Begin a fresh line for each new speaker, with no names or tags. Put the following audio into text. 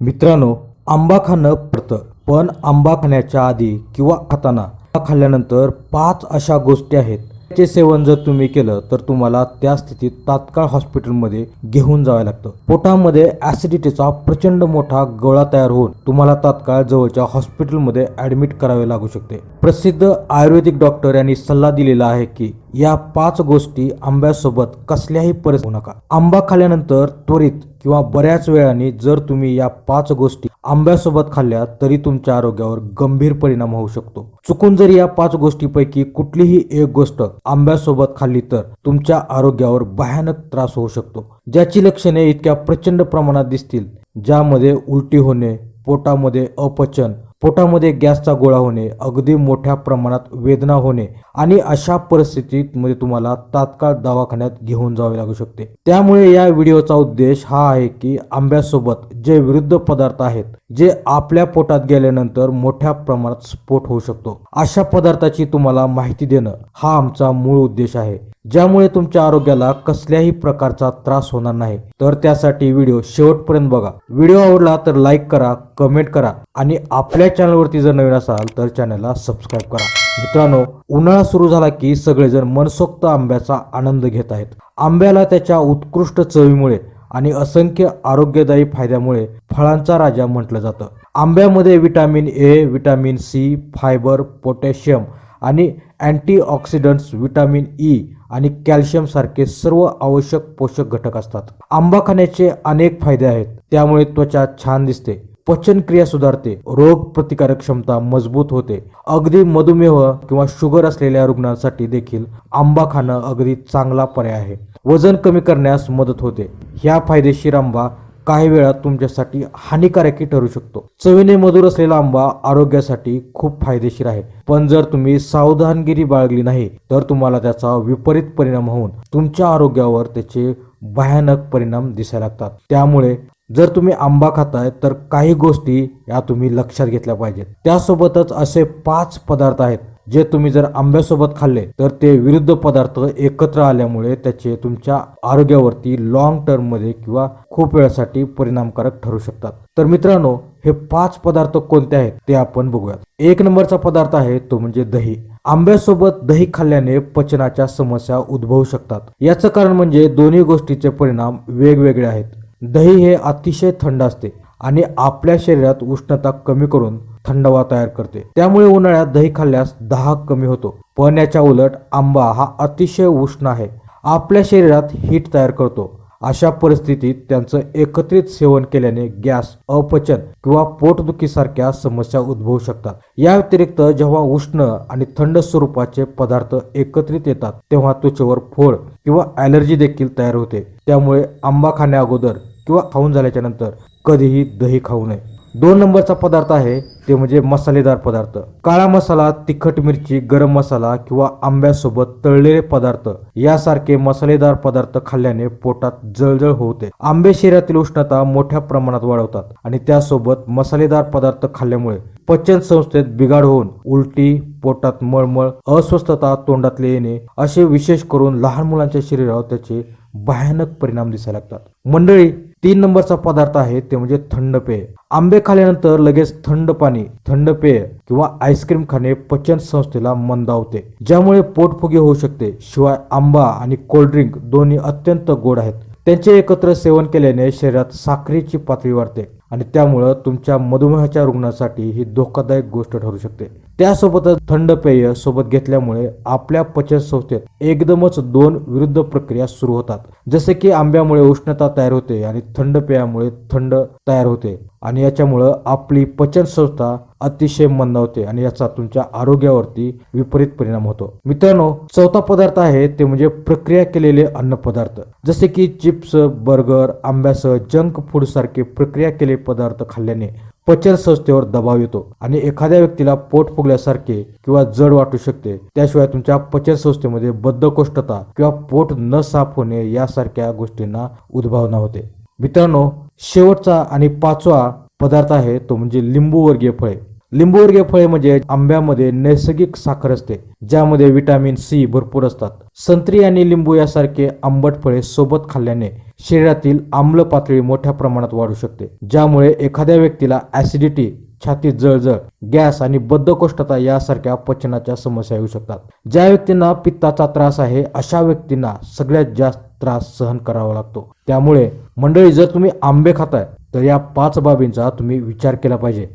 मित्रांनो आंबा खाणं पडतं पण आंबा खाण्याच्या आधी किंवा खाताना आंबा खाल्ल्यानंतर पाच अशा गोष्टी आहेत. त्याचे सेवन जर तुम्ही केलं तर तुम्हाला त्या स्थितीत तात्काळ हॉस्पिटलमध्ये घेऊन जावं लागतं. पोटामध्ये ऍसिडिटीचा प्रचंड मोठा गोळा तयार होऊन तुम्हाला तात्काळ जवळच्या हॉस्पिटलमध्ये ऍडमिट करावे लागू शकते. प्रसिद्ध आयुर्वेदिक डॉक्टर यांनी सल्ला दिलेला आहे की या पाच गोष्टी आंब्यासोबत कसल्याही परिस्थिती होऊ नका. आंबा खाल्ल्यानंतर त्वरित किंवा बऱ्याच वेळाने जर तुम्ही या पाच गोष्टी आंब्यासोबत खाल्ल्या तरी तुमच्या आरोग्यावर गंभीर परिणाम होऊ शकतो. चुकून जर या पाच गोष्टीपैकी कुठलीही एक गोष्ट आंब्यासोबत खाल्ली तर तुमच्या आरोग्यावर भयानक त्रास होऊ शकतो. ज्याची लक्षणे इतक्या प्रचंड प्रमाणात दिसतील ज्यामध्ये उलटी होणे पोटामध्ये अपचन पोटामध्ये गॅसचा गोळा होणे अगदी मोठ्या प्रमाणात वेदना होणे आणि अशा परिस्थितीत मध्ये तुम्हाला तात्काळ दवाखान्यात घेऊन जावे लागू शकते. त्यामुळे या व्हिडिओचा उद्देश हा आहे की आंब्यासोबत जे विरुद्ध पदार्थ आहेत जे आपल्या पोटात गेल्यानंतर मोठ्या प्रमाणात स्फोट होऊ शकतो अशा पदार्थाची तुम्हाला माहिती देणं हा आमचा मूळ उद्देश आहे. ज्यामुळे तुमच्या आरोग्याला कसल्याही प्रकारचा त्रास होणार नाही. तर त्यासाठी व्हिडिओ शेवटपर्यंत बघा. व्हिडिओ आवडला तर लाईक करा कमेंट करा आणि आपल्या चॅनलवरती जर नवीन असाल तर चॅनलला सबस्क्राईब करा. मित्रांनो उन्हाळा सुरू झाला की सगळेजण मनसोक्त आंब्याचा आनंद घेत आहेत. आंब्याला त्याच्या उत्कृष्ट चवीमुळे आणि असंख्य आरोग्यदायी फायद्यामुळे फळांचा राजा म्हटलं जातं. आंब्यामध्ये vitamin A vitamin C fibre potassium आणि अँटीऑक्सिडंट्स विटॅमिन ई आणि कॅल्शियम सारखे सर्व आवश्यक पोषक घटक असतात. आंबा खाण्याचे अनेक फायदे आहेत. त्यामुळे त्वचा छान दिसते. पचनक्रिया सुधारते रोग प्रतिकारक क्षमता मजबूत होते. अगदी मधुमेह किंवा शुगर असलेल्या रुग्णांसाठी देखील आंबा खाणं अगदी चांगला पर्याय आहे. वजन कमी करण्यास मदत होते. ह्या फायदेशीर आंबा काही वेळा तुमच्यासाठी हानिकारकही ठरू शकतो. चवीने मधुर असलेला आंबा आरोग्यासाठी खूप फायदेशीर आहे. पण जर तुम्ही सावधानगिरी बाळगली नाही तर तुम्हाला त्याचा विपरीत परिणाम होऊन तुमच्या आरोग्यावर त्याचे भयानक परिणाम दिसायला लागतात. त्यामुळे जर तुम्ही आंबा खाताय तर काही गोष्टी या तुम्ही लक्षात घेतल्या पाहिजेत. त्यासोबतच असे पाच पदार्थ आहेत जे तुम्ही जर आंब्यासोबत खाल्ले तर ते विरुद्ध पदार्थ एकत्र आल्यामुळे त्याचे तुमच्या आरोग्यावरती लॉंग टर्ममध्ये किंवा खूप वेळासाठी परिणामकारक ठरू शकतात. तर मित्रांनो हे पाच पदार्थ कोणते आहेत ते आपण बघूयात. एक नंबरचा पदार्थ आहे तो म्हणजे दही. आंब्यासोबत दही खाल्ल्याने पचनाच्या समस्या उद्भवू शकतात. याचं कारण म्हणजे दोन्ही गोष्टीचे परिणाम वेगवेगळे आहेत. दही हे अतिशय थंड असते आणि आपल्या शरीरात उष्णता कमी करून थंडवा तयार करते. त्यामुळे उन्हाळ्यात दही खाल्ल्यास दाहक कमी होतो. पण याच्या उलट आंबा हा अतिशय उष्ण आहे. आपल्या शरीरात हीट तयार करतो. अशा परिस्थितीत त्यांचं एकत्रित सेवन केल्याने गॅस अपचन किंवा पोटदुखीसारख्या समस्या उद्भवू शकतात. या व्यतिरिक्त जेव्हा उष्ण आणि थंड स्वरूपाचे पदार्थ एकत्रित येतात तेव्हा त्वचेवर फोड किंवा ॲलर्जी देखील तयार होते. त्यामुळे आंबा खाण्या अगोदर किंवा खाऊन झाल्याच्यानंतर कधीही दही खाऊ नये. दोन नंबरचा पदार्थ आहे ते म्हणजे मसालेदार पदार्थ. काळा मसाला तिखट मिरची गरम मसाला किंवा आंब्यासोबत तळलेले पदार्थ यासारखे मसालेदार पदार्थ खाल्ल्याने पोटात जळजळ होते. आंबे शरीरातील उष्णता मोठ्या प्रमाणात वाढवतात आणि त्यासोबत मसालेदार पदार्थ खाल्ल्यामुळे पचन संस्थेत बिघाड होऊन उलटी पोटात मळमळ अस्वस्थता तोंडातले येणे असे विशेष करून लहान मुलांच्या शरीरावर त्याचे भयानक परिणाम दिसायला लागतात. मंडळी तीन नंबरचा पदार्थ आहे ते म्हणजे थंड पेय. आंबे खाल्यानंतर लगेच थंड पाणी थंड पेय किंवा आईस्क्रीम खाणे पचन संस्थेला मंदावते. ज्यामुळे पोटफुगे होऊ शकते शिवाय आंबा आणि कोल्ड्रिंक दोन्ही अत्यंत गोड आहेत. त्यांचे एकत्र सेवन केल्याने शरीरात साखरेची पातळी वाढते आणि त्यामुळं तुमच्या मधुमेहाच्या रुग्णासाठी ही धोकादायक गोष्ट ठरू शकते. त्यासोबतच थंड पेय सोबत घेतल्यामुळे आपल्या पचन संस्थेत एकदमच दोन विरुद्ध प्रक्रिया सुरू होतात. जसे की आंब्यामुळे उष्णता तयार होते आणि थंड पेयामुळे थंड तयार होते आणि याच्यामुळं आपली पचन संस्था अतिशय मंदावते आणि याचा तुमच्या आरोग्यावरती विपरीत परिणाम होतो. मित्रांनो चौथा पदार्थ आहे ते म्हणजे प्रक्रिया केलेले अन्न पदार्थ. जसे की चिप्स बर्गर आंब्यासह जंक फूड सारखे प्रक्रिया केलेले पदार्थ खाल्ल्याने पचन संस्थेवर दबाव येतो आणि एखाद्या व्यक्तीला पोट फुगल्यासारखे किंवा जड वाटू शकते. त्याशिवाय तुमच्या पचन संस्थेमध्ये बद्धकोष्ठता किंवा पोट न साफ होणे यासारख्या गोष्टींना उद्भावना होते. मित्रांनो शेवटचा आणि पाचवा पदार्थ आहे तो म्हणजे लिंबू वर्गीय फळे. लिंबूवर्गीय फळे म्हणजे आंब्यामध्ये नैसर्गिक साखर असते ज्यामध्ये विटॅमिन सी भरपूर असतात. संत्री आणि लिंबू यासारखे आंबट फळे सोबत खाल्ल्याने शरीरातील आम्ल पातळी मोठ्या प्रमाणात वाढू शकते ज्यामुळे एखाद्या व्यक्तीला ऍसिडिटी छातीत जळजळ गॅस आणि बद्धकोष्ठता यासारख्या पचनाच्या समस्या येऊ शकतात. ज्या व्यक्तींना पित्ताचा त्रास आहे अशा व्यक्तींना सगळ्यात जास्त त्रास सहन करावा लागतो. त्यामुळे मंडळी जर तुम्ही आंबे खाताय तर या पाच बाबींचा तुम्ही विचार केला पाहिजे.